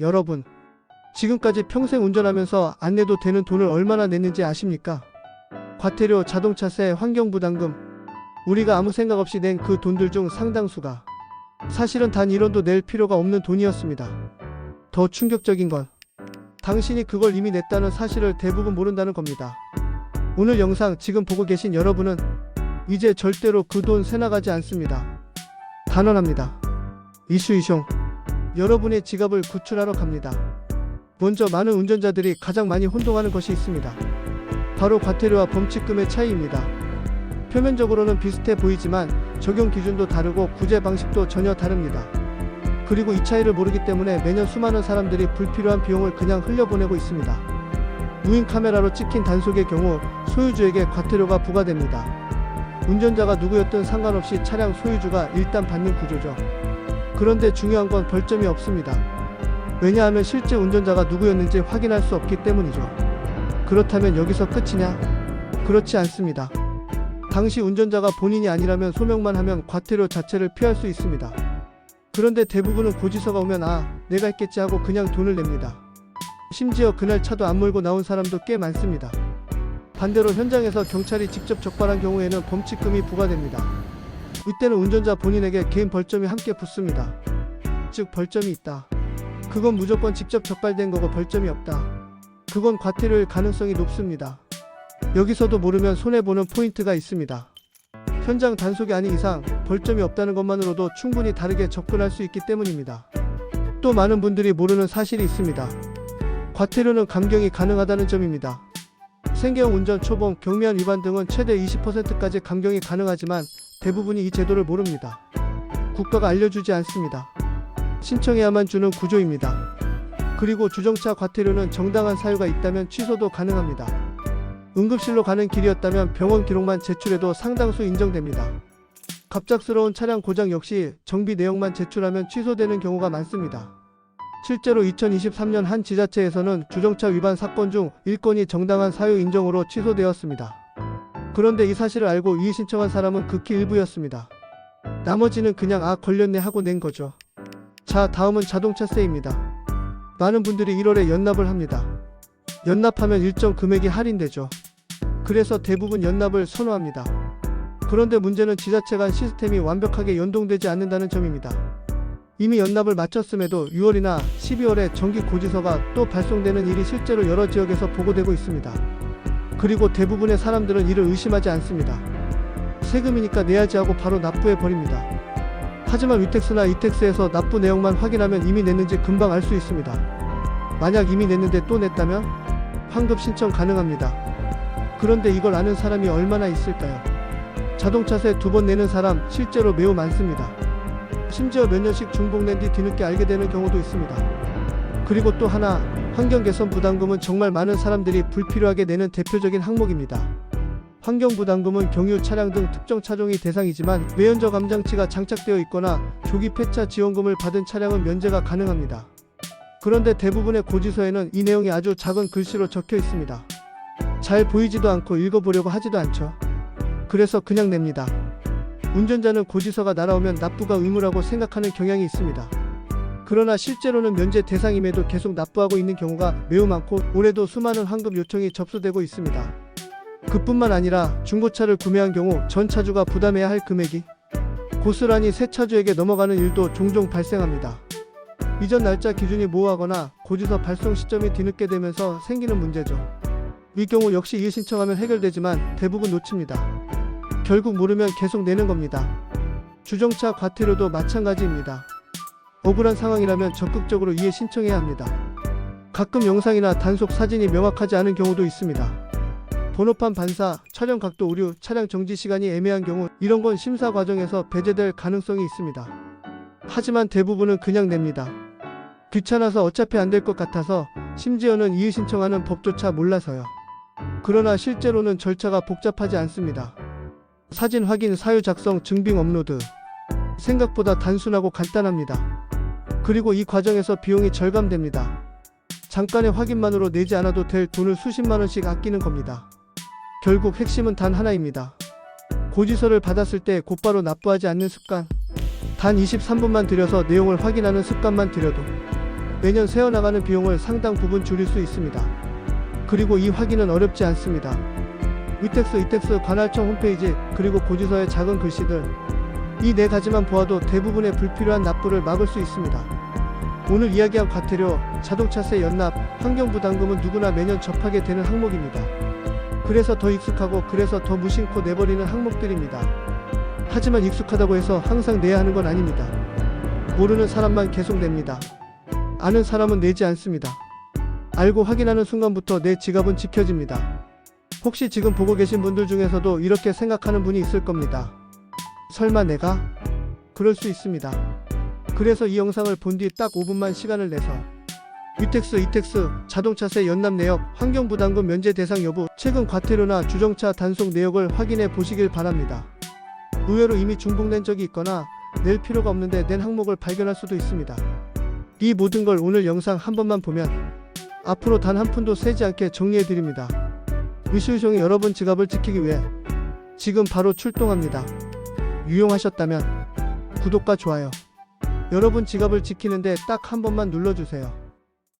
여러분, 지금까지 평생 운전하면서 안 내도 되는 돈을 얼마나 냈는지 아십니까? 과태료, 자동차세, 환경부담금. 우리가 아무 생각 없이 낸 그 돈들 중 상당수가 사실은 단 1원도 낼 필요가 없는 돈이었습니다. 더 충격적인 건 당신이 그걸 이미 냈다는 사실을 대부분 모른다는 겁니다. 오늘 영상 지금 보고 계신 여러분은 이제 절대로 그 돈 새나가지 않습니다. 단언합니다. 이슈이숑 여러분의 지갑을 구출하러 갑니다. 먼저 많은 운전자들이 가장 많이 혼동하는 것이 있습니다. 바로 과태료와 범칙금의 차이입니다. 표면적으로는 비슷해 보이지만 적용 기준도 다르고 구제 방식도 전혀 다릅니다. 그리고 이 차이를 모르기 때문에 매년 수많은 사람들이 불필요한 비용을 그냥 흘려보내고 있습니다. 무인 카메라로 찍힌 단속의 경우 소유주에게 과태료가 부과됩니다. 운전자가 누구였든 상관없이 차량 소유주가 일단 받는 구조죠. 그런데 중요한 건 벌점이 없습니다. 왜냐하면 실제 운전자가 누구였는지 확인할 수 없기 때문이죠. 그렇다면 여기서 끝이냐? 그렇지 않습니다. 당시 운전자가 본인이 아니라면 소명만 하면 과태료 자체를 피할 수 있습니다. 그런데 대부분은 고지서가 오면 아, 내가 했겠지 하고 그냥 돈을 냅니다. 심지어 그날 차도 안 몰고 나온 사람도 꽤 많습니다. 반대로 현장에서 경찰이 직접 적발한 경우에는 범칙금이 부과됩니다. 이때는 운전자 본인에게 개인 벌점이 함께 붙습니다. 즉 벌점이 있다. 그건 무조건 직접 적발된 거고 벌점이 없다. 그건 과태료일 가능성이 높습니다. 여기서도 모르면 손해보는 포인트가 있습니다. 현장 단속이 아닌 이상 벌점이 없다는 것만으로도 충분히 다르게 접근할 수 있기 때문입니다. 또 많은 분들이 모르는 사실이 있습니다. 과태료는 감경이 가능하다는 점입니다. 생계형 운전 초범, 경미한 위반 등은 최대 20%까지 감경이 가능하지만 대부분이 이 제도를 모릅니다. 국가가 알려주지 않습니다. 신청해야만 주는 구조입니다. 그리고 주정차 과태료는 정당한 사유가 있다면 취소도 가능합니다. 응급실로 가는 길이었다면 병원 기록만 제출해도 상당수 인정됩니다. 갑작스러운 차량 고장 역시 정비 내역만 제출하면 취소되는 경우가 많습니다. 실제로 2023년 한 지자체에서는 주정차 위반 사건 중 1건이 정당한 사유 인정으로 취소되었습니다. 그런데 이 사실을 알고 이의 신청한 사람은 극히 일부였습니다. 나머지는 그냥 아 걸렸네 하고 낸 거죠. 자, 다음은 자동차세입니다. 많은 분들이 1월에 연납을 합니다. 연납하면 일정 금액이 할인되죠. 그래서 대부분 연납을 선호합니다. 그런데 문제는 지자체 간 시스템이 완벽하게 연동되지 않는다는 점입니다. 이미 연납을 마쳤음에도 6월이나 12월에 정기 고지서가 또 발송되는 일이 실제로 여러 지역에서 보고되고 있습니다. 그리고 대부분의 사람들은 이를 의심하지 않습니다. 세금이니까 내야지 하고 바로 납부해 버립니다. 하지만 위택스나 이택스에서 납부 내역만 확인하면 이미 냈는지 금방 알 수 있습니다. 만약 이미 냈는데 또 냈다면 환급 신청 가능합니다. 그런데 이걸 아는 사람이 얼마나 있을까요? 자동차세 두 번 내는 사람 실제로 매우 많습니다. 심지어 몇 년씩 중복 낸 뒤 뒤늦게 알게 되는 경우도 있습니다. 그리고 또 하나, 환경 개선 부담금은 정말 많은 사람들이 불필요하게 내는 대표적인 항목입니다. 환경 부담금은 경유 차량 등 특정 차종이 대상이지만 외연저 감장치가 장착되어 있거나 조기 폐차 지원금을 받은 차량은 면제가 가능합니다. 그런데 대부분의 고지서에는 이 내용이 아주 작은 글씨로 적혀 있습니다. 잘 보이지도 않고 읽어보려고 하지도 않죠. 그래서 그냥 냅니다. 운전자는 고지서가 날아오면 납부가 의무라고 생각하는 경향이 있습니다. 그러나 실제로는 면제 대상임에도 계속 납부하고 있는 경우가 매우 많고 올해도 수많은 환급 요청이 접수되고 있습니다. 그뿐만 아니라 중고차를 구매한 경우 전 차주가 부담해야 할 금액이 고스란히 새 차주에게 넘어가는 일도 종종 발생합니다. 이전 날짜 기준이 모호하거나 고지서 발송 시점이 뒤늦게 되면서 생기는 문제죠. 이 경우 역시 이의 신청하면 해결되지만 대부분 놓칩니다. 결국 모르면 계속 내는 겁니다. 주정차 과태료도 마찬가지입니다. 억울한 상황이라면 적극적으로 이해 신청해야 합니다. 가끔 영상이나 단속 사진이 명확하지 않은 경우도 있습니다. 번호판 반사, 촬영 각도 오류, 차량 정지 시간이 애매한 경우 이런 건 심사 과정에서 배제될 가능성이 있습니다. 하지만 대부분은 그냥 냅니다. 귀찮아서 어차피 안 될 것 같아서 심지어는 이의 신청하는 법조차 몰라서요. 그러나 실제로는 절차가 복잡하지 않습니다. 사진 확인, 사유 작성, 증빙 업로드. 생각보다 단순하고 간단합니다. 그리고 이 과정에서 비용이 절감됩니다. 잠깐의 확인만으로 내지 않아도 될 돈을 수십만 원씩 아끼는 겁니다. 결국 핵심은 단 하나입니다. 고지서를 받았을 때 곧바로 납부하지 않는 습관. 단 23분만 들여서 내용을 확인하는 습관만 들여도 매년 세어나가는 비용을 상당 부분 줄일 수 있습니다. 그리고 이 확인은 어렵지 않습니다. 위텍스 이텍스 관할청 홈페이지 그리고 고지서의 작은 글씨들 이 네 가지만 보아도 대부분의 불필요한 납부를 막을 수 있습니다. 오늘 이야기한 과태료, 자동차세 연납, 환경부담금은 누구나 매년 접하게 되는 항목입니다. 그래서 더 익숙하고 그래서 더 무심코 내버리는 항목들입니다. 하지만 익숙하다고 해서 항상 내야 하는 건 아닙니다. 모르는 사람만 계속 냅니다. 아는 사람은 내지 않습니다. 알고 확인하는 순간부터 내 지갑은 지켜집니다. 혹시 지금 보고 계신 분들 중에서도 이렇게 생각하는 분이 있을 겁니다. 설마 내가? 그럴 수 있습니다. 그래서 이 영상을 본 뒤 딱 5분만 시간을 내서 위텍스, 이텍스, 자동차세 연납 내역, 환경부담금 면제 대상 여부, 최근 과태료나 주정차 단속 내역을 확인해 보시길 바랍니다. 의외로 이미 중복낸 적이 있거나 낼 필요가 없는데 낸 항목을 발견할 수도 있습니다. 이 모든 걸 오늘 영상 한 번만 보면 앞으로 단 한 푼도 세지 않게 정리해 드립니다. 위슈숑이 여러분 지갑을 지키기 위해 지금 바로 출동합니다. 유용하셨다면 구독과 좋아요. 여러분 지갑을 지키는데 딱 한 번만 눌러주세요.